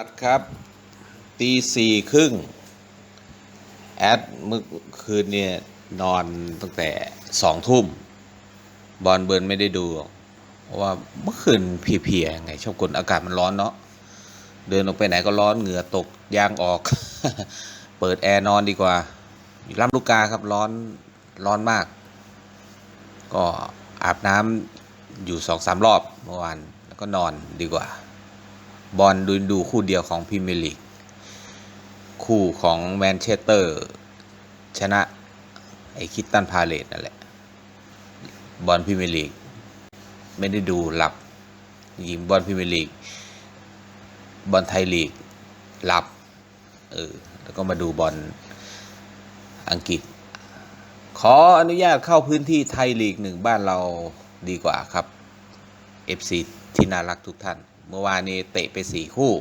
ัดครับตีสี่ครึ่งแอดเมื่อคืนเนี่ยนอนตั้งแต่สองทุ่ม บอลเบิร์นไม่ได้ดู เพราะว่าเมื่อคืนเพียๆไงชอบกลอากาศมันร้อนเนาะเดินออกไปไหนก็ร้อนเหงื่อตกยางออก เปิดแอร์นอนดีกว่าลำลูกกาครับร้อนร้อนมาก ก็อาบน้ำอยู่สองสามรอบเมื่อวานแล้วก็นอนดีกว่า บอลดูดูคู่เดียวของพรีเมียร์ลีกคู่ของแมนเชสเตอร์ ชนะ ไอ้คิตตันพาเลตนั่นแหละ บอลพรีเมียร์ลีก ไม่ได้ดูหลับยิงบอลพรีเมียร์ลีก บอลไทยลีก หลับ เออ แล้วก็มาดูบอลอังกฤษ ขออนุญาตเข้าพื้นที่ไทยลีกหนึ่งบ้านเราดีกว่าครับ FC ที่น่ารักทุกท่าน เมื่อวานนี้เตะไปสี่คู่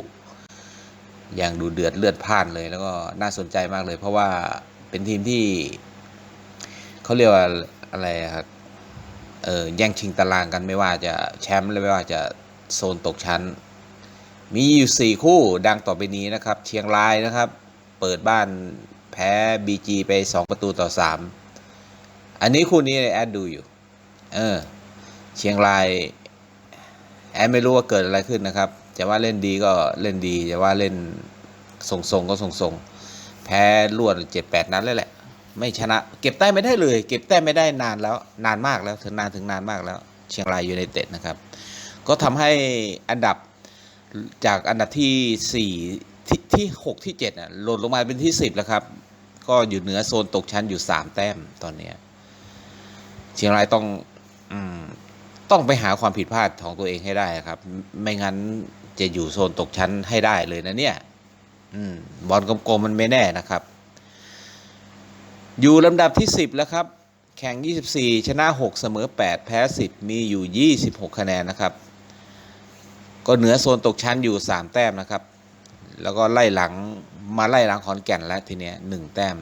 อย่างดูเดือดเลือดพ่านเลยแล้วก็น่าสนใจมากเลย เพราะว่าเป็นทีมที่เขาเรียกว่าอะไรครับเออแย่งชิงตารางกันไม่ว่าจะแชมป์หรือไม่ว่าจะโซนตกชั้น มีอยู่สี่คู่ดังต่อไปนี้นะครับ เชียงรายนะครับ เปิดบ้านแพ้บีจีไปสองประตูต่อสามอันนี้คู่นี้แอดดูอยู่ เออ เชียงราย แอนไม่รู้ว่าเกิดอะไรขึ้นนะครับจะว่าเล่นดีก็เล่นดีจะว่าเล่นทรงๆก็ทรงๆแพ้รวดเจ็ดแปดนัดเลยแหละ ไม่ชนะ เก็บแต้มไม่ได้เลย เก็บแต้มไม่ได้นานแล้วนานมากแล้วถึงนานถึงนานมากแล้ว เชียงรายยูไนเต็ดนะครับ ก็ทำให้อันดับจากอันดับที่สี่ที่ที่หกที่เจ็ดอะหล่นลงมาเป็นที่สิบแล้วครับ ก็อยู่เหนือโซนตกชั้นอยู่สามแต้มตอนเนี้ยเชียงรายต้อง ต้องไปหาความผิดพลาดของตัวเองให้ได้ครับ ไม่งั้นจะอยู่โซนตกชั้นให้ได้เลยนะเนี่ยอบอลกลมๆมันไม่แน่นะครับ อยู่ลำดับที่ 10 แล้วครับ แข่ง 24 ชนะ 6 เสมอ 8 แพ้ 10 มีอยู่ 26 คะแนนนะครับ ก็เหนือโซนตกชั้นอยู่ 3 แต้มนะครับ แล้วก็ไล่หลังมาไล่หลังขอนแก่นแล้วทีเนี้ยหนึ่งแต้ม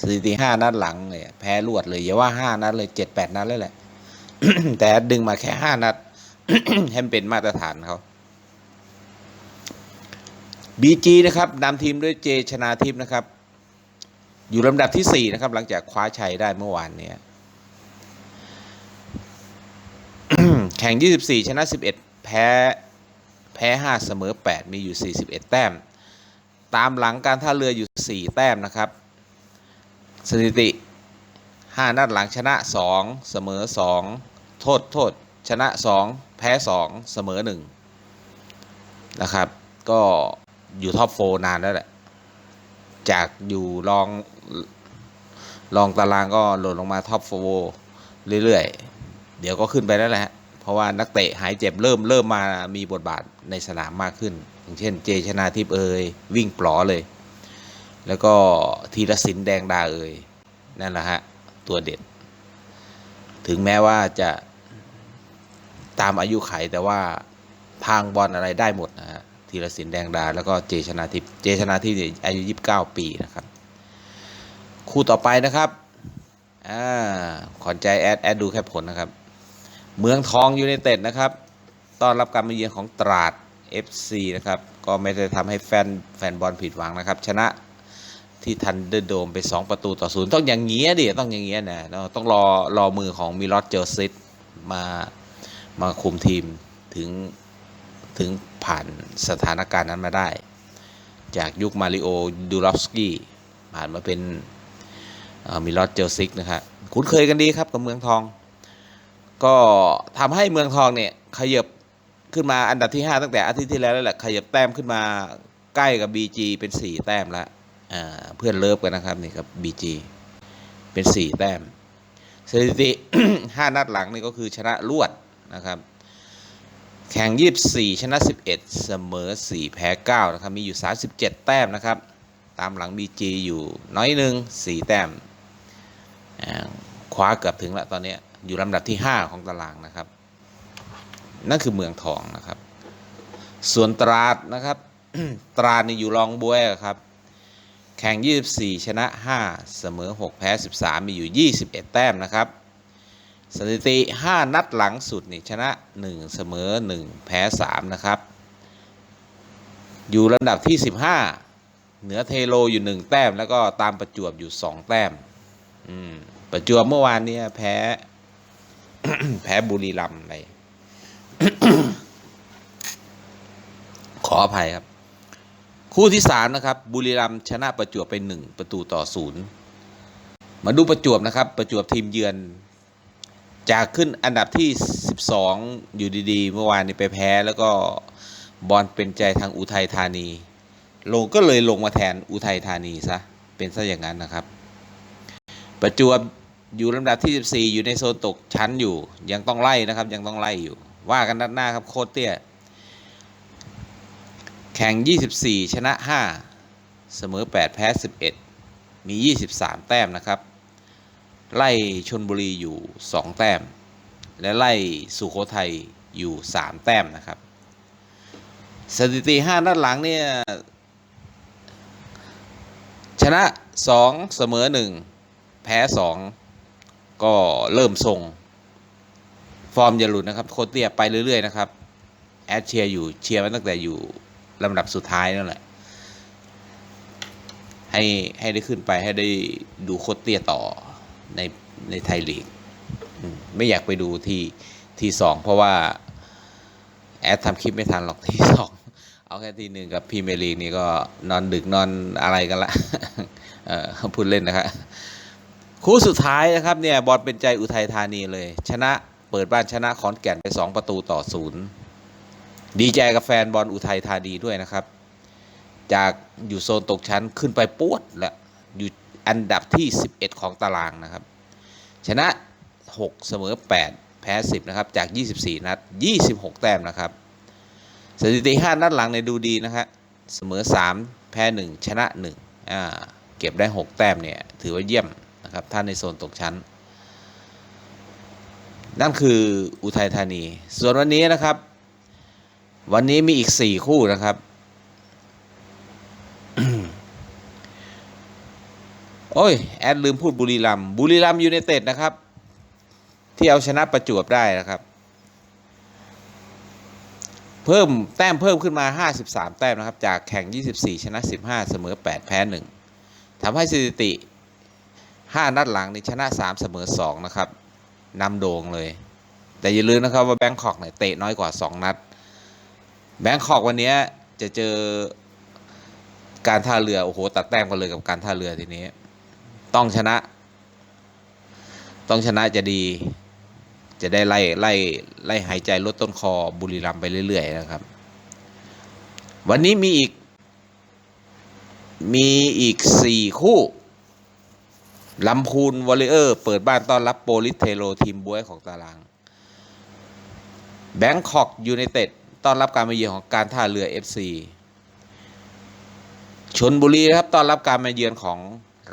สถิติ5นัดหลังเนี่ยแพ้รวดเลยอย่าว่า 5 นัดเลย 7-8 นัดเลยแหละ แต่ดึงมาแค่ห้านัดให้เป็นมาตรฐานเขาบีจีนะครับนำทีมด้วยเจชนาทิพย์นะครับ อยู่ลำดับที่สี่นะครับ หลังจากคว้าชัยได้เมื่อวานเนี้ยแข่ง 24 ชนะ 11 แพ้แพ้ 5 เสมอ 8 มีอยู่ 41 แต้ม ตามหลังการท่าเรืออยู่ 4 แต้มนะครับ สถิติ 5 นัดหลังชนะ 2 เสมอ 2 โทษโทษ ชนะ 2 แพ้ 2 เสมอ 1 นะครับ ก็อยู่ท็อปโฟนานแล้วแหละ จากอยู่รองรองตารางก็หล่นลงมาท็อปโฟเรื่อยๆ เดี๋ยวก็ขึ้นไปแล้วแหละ เพราะว่านักเตะหายเจ็บเริ่มเริ่มมามีบทบาทในสนามมากขึ้น อย่างเช่นเจชนาทิพย์เอยวิ่งปลอเลย แล้วก็ธีรศินแดงดาเอยนั่นแหละฮะ ตัวเด็ดถึงแม้ว่าจะตามอายุไขแต่ว่าทางบอลอะไรได้หมดนะฮะธีรศิลป์แดงดา แล้วก็เจชนาทิพย์เจชนาทิพย์เนี่ยอายุ 29 ปีนะครับ คู่ต่อไปนะครับอ่าขอนใจแอด แอดดูแค่ผลนะครับ เมืองทองยูไนเต็ดนะครับต้อนรับการมาเยือนของตราด FC นะครับ ก็ไม่ได้ทำให้แฟน แฟนบอลผิดหวังนะครับ ชนะ ที่ทันเดอร์โดมไป 2 ประตูต่อศูนย์ต้องอย่างเงี้ยดิต้องอย่างเงี้ยนะต้องรอรอมือของมิลอสเจอร์ซิตมามาคุมทีมถึงถึงผ่านสถานการณ์นั้นมาได้ จากยุคมาริโอดูรอฟสกี้ผ่านมาเป็นมิลอสเจอร์ซิกนะครับคุ้นเคยกันดีครับกับเมืองทอง ก็ทำให้เมืองทองเนี่ยขยับขึ้นมาอันดับที่ 5 ตั้งแต่อาทิตย์ที่แล้วแล้วแหละขยับแต้มขึ้นมาใกล้กับ BG เป็น 4 แต้มแล้ว เพื่อนเลิฟกันนะครับนี่ครับ BG เป็น 4 แต้มสถิติ 5 นัดหลังนี่ก็คือชนะรวดนะครับ แข่ง 24 ชนะ 11 เสมอ 4 แพ้ 9 นะครับ มีอยู่ 37 แต้มนะครับ ตามหลัง BG อยู่น้อยหนึ่ง4 แต้มคว้าเกือบถึงแล้วตอนนี้อยู่ลำดับที่ 5 ของตารางนะครับ นั่นคือเมืองทองนะครับ ส่วนตราดนะครับ ตราดนี่อยู่รองบวยครับ แข่ง 24 ชนะ 5 เสมอ 6 แพ้ 13 มีอยู่ 21 แต้มนะครับ สถิติ 5 นัดหลังสุดนี่ชนะ 1 เสมอ 1 แพ้ 3 นะครับ อยู่ลำดับที่ 15 เหนือเทโลอยู่หนึ่งแต้ม แล้วก็ตามประจวบอยู่สองแต้มมประจวบเมื่อวานเนี่ยแพ้ แพ้บุรีรัมย์ไปขออภัยครับ คู่ที่สามนะครับบุรีรัมย์ชนะประจวบไปหนึ่งประตูต่อศูนย์มาดูประจวบนะครับ ประจวบทีมเยือน จากขึ้นอันดับที่ 12 อยู่ดีๆ เมื่อวานนี้ไปแพ้แล้วก็บอลเป็นใจทางอุทัยธานี ลงก็เลยลงมาแทนอุทัยธานีซะเป็นซะอย่างนั้นนะครับ ประจวบอยู่ลำดับที่ 14 อยู่ในโซนตกชั้นอยู่ ยังต้องไล่นะครับ ยังต้องไล่อยู่ ว่ากันนัดหน้าครับโคตรเตี้ย แข่ง 24 ชนะ 5 เสมอ 8 แพ้ 11 มี 23 แต้มนะครับ ไล่ชนบุรีอยู่ 2 แต้ม และไล่สุโขทัยอยู่ 3 แต้มนะครับ สถิติ 5 นัดหลังเนี่ย ชนะ 2 เสมอ 1 แพ้ 2 ก็เริ่มทรง ฟอร์มอย่าหลุดนะครับ โคตรเตียไปเรื่อย ๆ นะครับ แอดเชียร์อยู่เชียร์มาตั้งแต่อยู่ ลำดับสุดท้ายนั่นแหละ ให้ให้ได้ขึ้นไปให้ได้ดูโคตเตี้ยต่อในในไทยลีกไม่อยากไปดูที่ที่สองเพราะว่า แอดทำคลิปไม่ทันหรอกที่สองเอาแค่ที่หนึ่งกับพรีเมียร์ลีกนี่ก็นอนดึกนอนอะไรกันละเออพูดเล่นนะครับคู่สุดท้ายนะครับเนี่ยบอลเป็นใจอุทัยธานีเลย ชนะเปิดบ้านชนะขอนแก่นไป 2 ประตูต่อศูนย์ ดีใจกับแฟนบอลอุทัยธานีด้วยนะครับ จากอยู่โซนตกชั้นขึ้นไปปวดแล้วอยู่อันดับที่ 11 ของตารางนะครับ ชนะ 6 เสมอ 8 แพ้ 10 นะครับ จาก 24 นัด 26 แต้มนะครับ สถิติ 5 นัดหลังในดูดีนะฮะเสมอ 3 แพ้ 1 ชนะ1อ่าเก็บได้ 6 แต้มเนี่ย ถือว่าเยี่ยมนะครับถ้านในโซนตกชั้น นั่นคืออุทัยธานี ส่วนวันนี้นะครับ วันนี้มีอีก4คู่นะครับ โอ้ย แอดลืมพูดบุรีรัมบุรีรัมยูไนเต็ดนะครับ ที่เอาชนะประจวบได้นะครับ เพิ่มแต้มเพิ่มขึ้นมา 53 แต้มนะครับ จากแข่ง 24 ชนะ 15 เสมอ 8 แพ้ 1ทำให้สถิติ 5 นัดหลังนี่ชนะ 3 เสมอ 2 นะครับนำโด่งเลย แต่อย่าลืมนะครับว่าแบงคอกเนี่ยเตะน้อยกว่า 2 นัด แบงคอกวันนี้จะเจอการท่าเรือ โอ้โห ตัดแต้มกันเลยกับการท่าเรือทีนี้ ต้องชนะ ต้องชนะจะดี จะได้ไล่ไล่ไล่หายใจลดต้นคอบุรีรัมไปเรื่อย ๆ นะครับ วันนี้มีอีก มีอีกสี่คู่ลำพูนวอลเลเยอร์เปิดบ้านต้อนรับโปลิสเทโรทีมบวยของตาราง แบงคอกยูไนเต็ด ต้อนรับการมาเยือนของการท่าเรือ FC ชนบุรีนะครับต้อนรับการมาเยือนของ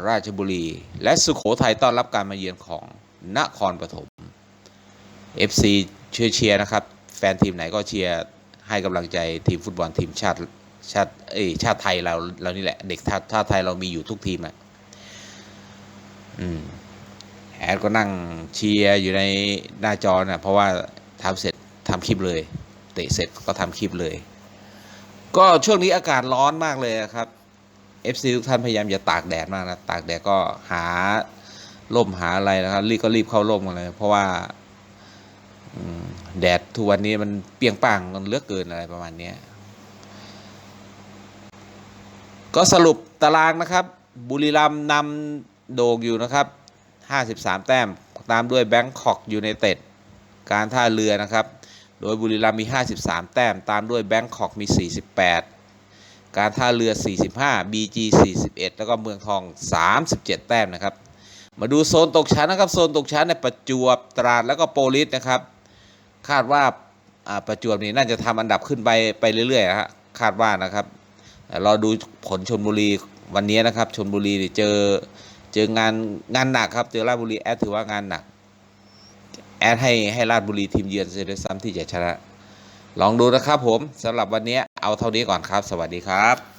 ราชบุรี และสุขโขทัยต้อนรับการมาเยือนของนครปฐม FC ช่วยเชียร์นะครับ แฟนทีมไหนก็เชียร์ให้กำลังใจทีมฟุตบอลทีมชาติชาติเอ้ยชาติไทยเราเรานี่แหละ เด็กชาติชาติไทยเรามีอยู่ทุกทีมแหละอืมแอดก็นั่งเชียร์อยู่ในหน้าจอน่ะเพราะว่าทำเสร็จทำคลิปเลย เตะเสร็จก็ทำคลิปเลย ก็ช่วงนี้อากาศร้อนมากเลยครับ FC ทุกท่านพยายามอย่าตากแดดมากนะตากแดดก็หาร่มหาอะไรนะครับรีบก็รีบเข้าร่มกันเลยเพราะว่าแดดทุกวันนี้มันเปียงปังมันเลือกเกินอะไรประมาณนี้ก็สรุปตารางนะครับ บุรีรัมย์นำโด่งอยู่นะครับ 53 แต้ม ตามด้วยแบงคอกยูไนเต็ด การท่าเรือนะครับ โดยบุรีรัมย์มี 53 แต้ม ตามด้วยแบงคอกมี 48 การท่าเรือ 45 BG 41 แล้วก็เมืองทอง 37 แต้มนะครับ มาดูโซนตกชั้นนะครับ โซนตกชั้นในประจวบตราดแล้วก็โปลิสนะครับ คาดว่าประจวบนี่น่าจะทำอันดับขึ้นไปไปเรื่อยๆนะฮะคาดว่านะครับเราดูผลชนบุรีวันนี้นะครับชนบุรีเจอเจองานงานหนักครับเจอราชบุรีแอดถือว่างานหนัก แอดให้ให้ราชบุรีทีมเยือนเสียด้วยซ้ำที่จะชนะ ลองดูนะครับผมสำหรับวันนี้เอาเท่านี้ก่อนครับ สวัสดีครับ